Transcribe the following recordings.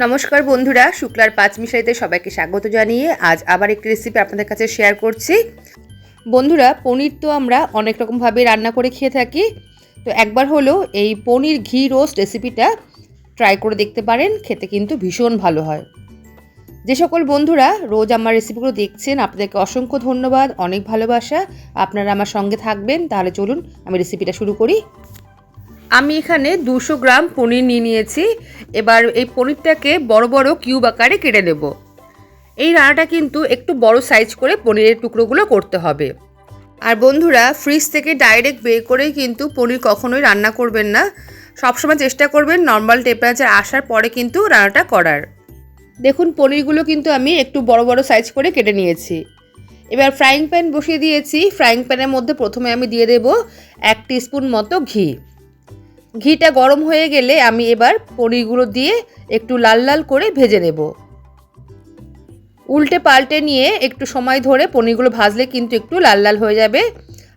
নমস্কার বন্ধুরা, শুক্লার পাঁচ মিশাইতে সবাইকে স্বাগত জানিয়ে আজ আবার একটি রেসিপি আপনাদের কাছে শেয়ার করছি। বন্ধুরা, পনির তো আমরা অনেক রকমভাবে রান্না করে খেয়ে থাকি। তো একবার হলো এই পনির ঘি রোস্ট রেসিপিটা ট্রাই করে দেখতে পারেন, খেতে কিন্তু ভীষণ ভালো হয়। যে সকল বন্ধুরা রোজ আমার রেসিপিগুলো দেখছেন, আপনাদেরকে অসংখ্য ধন্যবাদ, অনেক ভালোবাসা। আপনারা আমার সঙ্গে থাকবেন, তাহলে চলুন আমি রেসিপিটা শুরু করি। আমি এখানে দুশো গ্রাম পনির নিয়ে নিয়েছি। এবার এই পনিরটাকে বড় বড় কিউব আকারে কেটে নেব। এই রান্নাটা কিন্তু একটু বড় সাইজ করে পনিরের টুকরোগুলো করতে হবে। আর বন্ধুরা, ফ্রিজ থেকে ডাইরেক্ট বের করে কিন্তু পনির কখনোই রান্না করবেন না। সবসময় চেষ্টা করবেন নর্মাল টেম্পারেচার আসার পরে কিন্তু রান্নাটা করার। দেখুন, পনিরগুলো কিন্তু আমি একটু বড় বড় সাইজ করে কেটে নিয়েছি। এবার ফ্রাইং প্যান বসিয়ে দিয়েছি। ফ্রাইং প্যানের মধ্যে প্রথমে আমি দিয়ে দেব এক স্পুন মতো ঘি। ঘিটা গরম হয়ে গেলে আমি এবার পনিরগুলো দিয়ে একটু লাল লাল করে ভেজে নেব। উল্টে পাল্টে নিয়ে একটু সময় ধরে পনিরগুলো ভাজলে কিন্তু একটু লাল লাল হয়ে যাবে।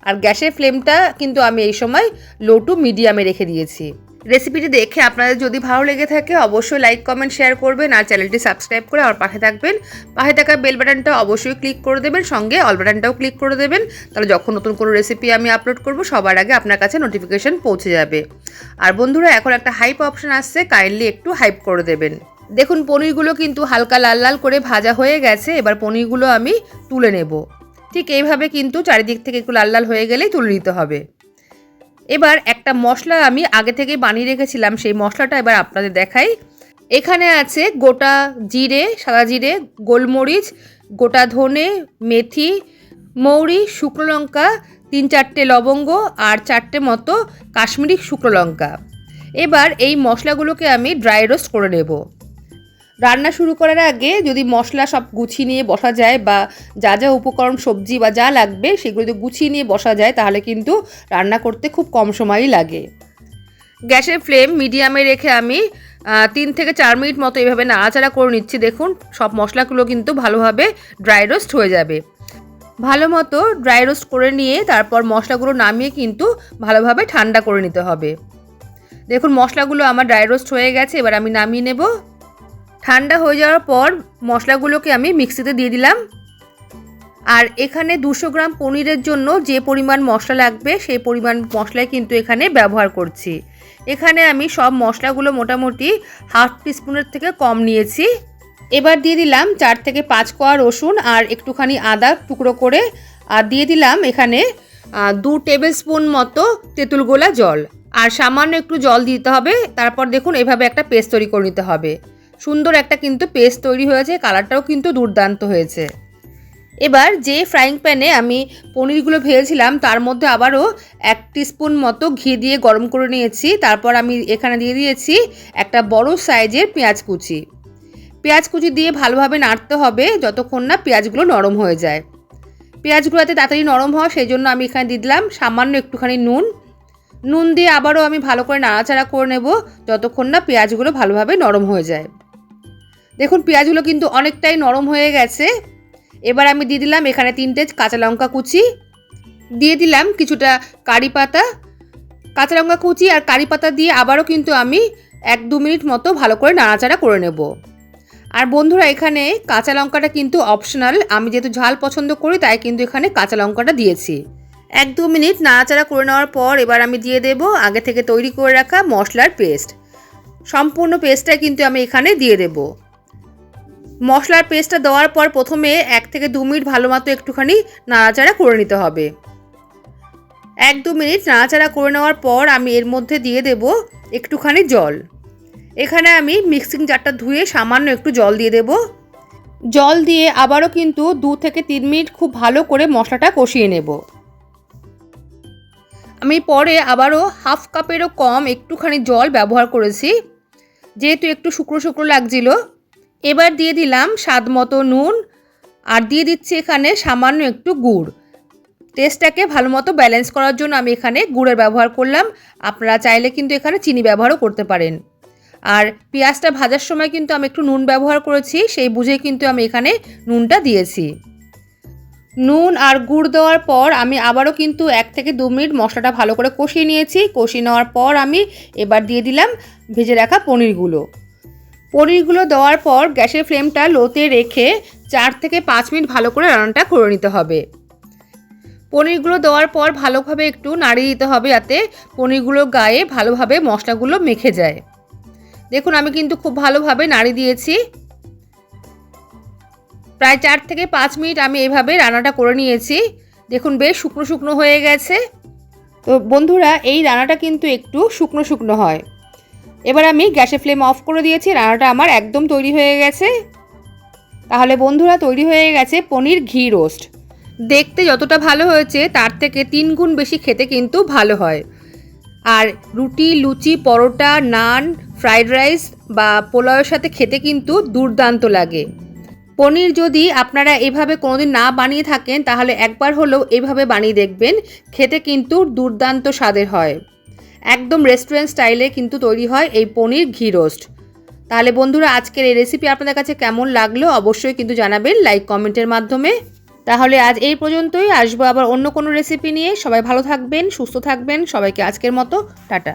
আর গ্যাসের ফ্লেমটা কিন্তু আমি এই সময় লো টু মিডিয়ামে রেখে দিয়েছি। রেসিপিটি দেখে আপনাদের যদি ভালো লেগে থাকে, অবশ্যই লাইক কমেন্ট শেয়ার করবেন আর চ্যানেলটি সাবস্ক্রাইব করে আমার পাশে থাকবেন। পাশে থাকা বেল বাটনটা অবশ্যই ক্লিক করে দেবেন, সঙ্গে অল বাটনটাও ক্লিক করে দেবেন। তাহলে যখন নতুন কোনো রেসিপি আমি আপলোড করব, সবার আগে আপনার কাছে নোটিফিকেশন পৌঁছে যাবে। আর বন্ধুরা, এখন একটা হাইপ অপশন আসছে কাইন্ডলি একটু হাইপ করে দেবেন। দেখুন, পনিরগুলো কিন্তু হালকা লাল লাল করে ভাজা হয়ে গেছে, এবার পনিরগুলো আমি তুলে নেব। ঠিক এইভাবে কিন্তু চারিদিক থেকে একটু লাল লাল হয়ে গেলেই তুলে নিতে হবে। এবার একটা মশলা আমি আগে থেকে বানিয়ে রেখেছিলাম, সেই মশলাটা এবার আপনাদের দেখাই। এখানে আছে গোটা জিরে, সাদা জিরে, গোলমরিচ, গোটা ধনে, মেথি, মৌরি, শুকনো লঙ্কা, তিন চারটে লবঙ্গ আর চারটে মতো কাশ্মীরি শুকনো লঙ্কা। এবার এই মশলাগুলোকে আমি ড্রাই রোস্ট করে নেব। রান্না শুরু করার আগে যদি মশলা সব গুছিয়ে নিয়ে বসা যায় বা যা যা উপকরণ, সবজি বা যা লাগবে সেগুলো যদি গুছিয়ে নিয়ে বসা যায়, তাহলে কিন্তু রান্না করতে খুব কম সময়ই লাগে। গ্যাসের ফ্লেম মিডিয়ামে রেখে আমি তিন থেকে চার মিনিট মতো এভাবে নাড়াচাড়া করে নিচ্ছি। দেখুন, সব মশলাগুলো কিন্তু ভালোভাবে ড্রাই রোস্ট হয়ে যাবে। ভালো মতো ড্রাই রোস্ট করে নিয়ে তারপর মশলাগুলো নামিয়ে কিন্তু ভালোভাবে ঠান্ডা করে নিতে হবে। দেখুন, মশলাগুলো আমার ড্রাই রোস্ট হয়ে গেছে, এবার আমি নামিয়ে নেব। ঠান্ডা হয়ে যাওয়ার পর মশলাগুলোকে আমি মিক্সিতে দিয়ে দিলাম। আর এখানে দুশো গ্রাম পনিরের জন্য যে পরিমাণ মশলা লাগবে, সেই পরিমাণ মশলাই কিন্তু এখানে ব্যবহার করছি। এখানে আমি সব মশলাগুলো মোটামুটি হাফ টিস্পুনের থেকে কম নিয়েছি। এবার দিয়ে দিলাম চার থেকে পাঁচ কোয়া রসুন আর একটুখানি আদা টুকরো করে। আর দিয়ে দিলাম এখানে দু টেবিল স্পুন মতো তেঁতুল গোলা জল। আর সামান্য একটু জল দিতে হবে, তারপর দেখুন এভাবে একটা পেস্ট তৈরি করে নিতে হবে। সুন্দর একটা কিন্তু পেস্ট তৈরি হয়েছে কালারটাও কিন্তু দুর্দান্ত হয়েছে। এবার যে ফ্রাইং প্যানে আমি পনিরগুলো ভেজেছিলাম, তার মধ্যে আবারও এক স্পুন মতো ঘি দিয়ে গরম করে নিয়েছি, তারপর আমি এখানে দিয়ে দিয়েছি একটা বড় সাইজের পেঁয়াজ কুচি। পেঁয়াজ কুচি দিয়ে ভালোভাবে নাড়তে হবে যতক্ষণ না পেঁয়াজগুলো নরম হয়ে যায়। পেঁয়াজগুলো যাতে তাড়াতাড়ি নরম হয় সেই জন্য আমি এখানে দিয়ে দিলাম সামান্য একটুখানি নুন। নুন দিয়ে আবারও আমি ভালো করে নাড়াচাড়া করে নেব, যতক্ষণ না পেঁয়াজগুলো ভালোভাবে নরম হয়ে যায়। দেখুন, পেঁয়াজগুলো কিন্তু অনেকটাই নরম হয়ে গেছে। এবার আমি দিয়ে দিলাম এখানে তিনটে কাঁচা লঙ্কা কুচি। দিয়ে দিলাম কিছুটা কারি পাতা। কাঁচা লঙ্কা কুচি আর কারি পাতা দিয়ে আবারও কিন্তু আমি এক দু মিনিট মতো ভালো করে নাড়াচাড়া করে নেব। আর বন্ধুরা, এখানে কাঁচা লঙ্কাটা কিন্তু অপশনাল। আমি যেহেতু ঝাল পছন্দ করি, তাই কিন্তু এখানে কাঁচা লঙ্কাটা দিয়েছি। এক দু মিনিট নাড়াচাড়া করে নেওয়ার পর এবার আমি দিয়ে দেব আগে থেকে তৈরি করে রাখা মশলার পেস্ট। সম্পূর্ণ পেস্টটা কিন্তু আমি এখানে দিয়ে দেবো। মশলার পেস্টটা দেওয়ার পর প্রথমে এক থেকে দু মিনিট ভালো মতো একটুখানি নাড়াচাড়া করে নিতে হবে। এক দু মিনিট নাড়াচাড়া করে নেওয়ার পর আমি এর মধ্যে দিয়ে দেব একটুখানি জল। এখানে আমি মিক্সিং জারটা ধুয়ে সামান্য একটু জল দিয়ে দেব। জল দিয়ে আবারও কিন্তু দু থেকে তিন মিনিট খুব ভালো করে মশলাটা কষিয়ে নেব। আমি পরে আবারও হাফ কাপেরও কম একটুখানি জল ব্যবহার করেছি। যেহেতু একটু শুকনো শুকনো লাগছিল এবার দিয়ে দিলাম স্বাদ মতো নুন আর দিয়ে দিচ্ছি এখানে সামান্য একটু গুড়। টেস্টটাকে ভালো মতো ব্যালেন্স করার জন্য আমি এখানে গুড়ের ব্যবহার করলাম। আপনারা চাইলে কিন্তু এখানে চিনি ব্যবহারও করতে পারেন। আর পেঁয়াজটা ভাজার সময় কিন্তু আমি একটু নুন ব্যবহার করেছি, সেই বুঝে কিন্তু আমি এখানে নুনটা দিয়েছি। নুন আর গুড় দেওয়ার পর আমি আবারও কিন্তু এক থেকে দু মিনিট মশলাটা ভালো করে কষিয়ে নিয়েছি। কষিয়ে নেওয়ার পর আমি এবার দিয়ে দিলাম ভেজে রাখা পনিরগুলো। পনিরগুলো দেওয়ার পর গ্যাসের ফ্লেমটা লোতে রেখে চার থেকে পাঁচ মিনিট ভালো করে রান্নাটা করে নিতে হবে। পনিরগুলো দেওয়ার পর ভালোভাবে একটু নাড়িয়ে দিতে হবে যাতে পনিরগুলো গায়ে ভালোভাবে মশলাগুলো মেখে যায়। দেখুন, আমি কিন্তু খুব ভালোভাবে নাড়ি দিয়েছি। প্রায় চার থেকে পাঁচ মিনিট আমি এইভাবে রান্নাটা করে নিয়েছি। দেখুন, বেশ শুকনো শুকনো হয়ে গেছে। তো বন্ধুরা, এই রান্নাটা কিন্তু একটু শুকনো শুকনো হয়। এবার আমি গ্যাসের ফ্লেম অফ করে দিয়েছি, রান্নাটা আমার একদম তৈরি হয়ে গেছে। তাহলে বন্ধুরা, তৈরি হয়ে গেছে পনির ঘি রোস্ট। দেখতে যতটা ভালো হয়েছে, তার থেকে তিন গুণ বেশি খেতে কিন্তু ভালো হয়। আর রুটি, লুচি, পরোটা, নান, ফ্রাইড রাইস বা পোলাওয়ের সাথে খেতে কিন্তু দুর্দান্ত লাগে। পনির যদি আপনারা এভাবে কোনোদিন না বানিয়ে থাকেন, তাহলে একবার হলেও এভাবে বানিয়ে দেখবেন, খেতে কিন্তু দুর্দান্ত স্বাদের হয়। একদম রেস্টুরেন্ট স্টাইলে কিন্তু তৈরি হয় এই পনির ঘি রোস্ট তাহলে বন্ধুরা, আজকের এই রেসিপি আপনাদের কাছে কেমন লাগল অবশ্যই কিন্তু জানাবেন লাইক কমেন্টের মাধ্যমে। তাহলে আজ এই পর্যন্তই, আসব আবার অন্য কোনো রেসিপি নিয়ে। সবাই ভালো থাকবেন, সুস্থ থাকবেন, সবাইকে আজকের মতো, টাটা।